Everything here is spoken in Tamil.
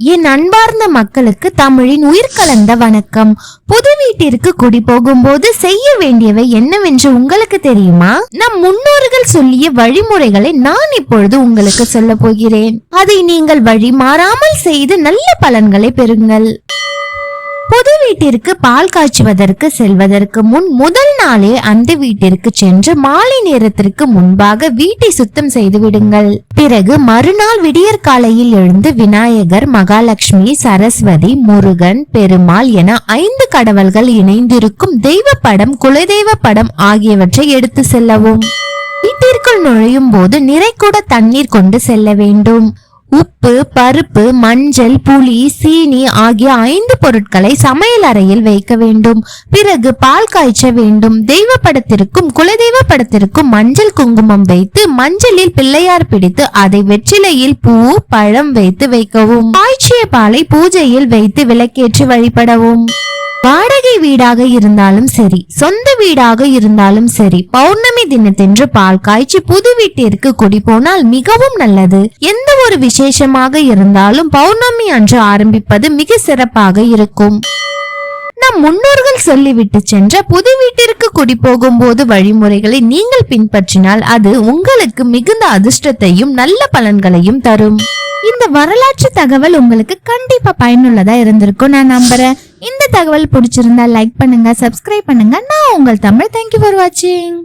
என் அன்பார்ந்த மக்களுக்கு தமிழின் உயிர் கலந்த வணக்கம். புது வீட்டிற்கு குடி போகும்போது செய்ய வேண்டியவை என்னவென்று உங்களுக்கு தெரியுமா? நம் முன்னோர்கள் சொல்லிய வழிமுறைகளை நான் இப்பொழுது உங்களுக்கு சொல்ல போகிறேன். அதை நீங்கள் வழி மாறாமல் செய்து நல்ல பலன்களை பெறுங்கள். புது வீட்டிற்கு பால் காய்ச்சுவதற்கு செல்வதற்கு முன் முதல் நாளே அந்த வீட்டிற்கு சென்று மாலை நேரத்திற்கு முன்பாக வீட்டை சுத்தம் செய்து விடுங்கள். பிறகு மறுநாள் விடியற்காலையில் எழுந்து விநாயகர் மகாலட்சுமி சரஸ்வதி முருகன் பெருமாள் என ஐந்து கடவுள்கள் இணைந்திருக்கும் தெய்வ படம் குலதெய்வ படம் ஆகியவற்றை எடுத்து செல்லவும். வீட்டிற்குள் நுழையும் போது நிறைக்கூட தண்ணீர் கொண்டு செல்ல வேண்டும். உப்பு பருப்பு மஞ்சள் புளி சீனி ஆகிய ஐந்து பொருட்களை சமையல் அறையில் வைக்க வேண்டும். பிறகு பால் காய்ச்ச வேண்டும். தெய்வ படத்திற்கும் குலதெய்வ படத்திற்கும் மஞ்சள் குங்குமம் வைத்து மஞ்சளில் பிள்ளையார் பிடித்து அதை வெற்றிலையில் பூ பழம் வைத்து வைக்கவும். காய்ச்சிய பாலை பூஜையில் வைத்து விளக்கேற்றி வழிபடவும். வாடகை வீடாக இருந்தாலும் சரி சொந்த வீடாக இருந்தாலும் சரி பௌர்ணமி தினத்தென்று பால் காய்ச்சி புது வீட்டிற்கு குடி போனால் மிகவும் நல்லது. எந்த ஒரு விசேஷமாக இருந்தாலும் பௌர்ணமி அன்று ஆரம்பிப்பது மிக சிறப்பாக இருக்கும். நம் முன்னோர்கள் சொல்லிவிட்டு சென்ற புது வீட்டிற்கு குடி போகும்போது வழிமுறைகளை நீங்கள் பின்பற்றினால் அது உங்களுக்கு மிகுந்த அதிர்ஷ்டத்தையும் நல்ல பலன்களையும் தரும். இந்த வரலாற்று தகவல் உங்களுக்கு கண்டிப்பா பயனுள்ளதா இருந்திருக்கும் நான் நம்புறேன். தகவல் பிடிச்சிருந்தா லைக் பண்ணுங்க சப்ஸ்கிரைப் பண்ணுங்க. நான் உங்கள் தமிழ். தேங்க்யூ ஃபார் வாட்சிங்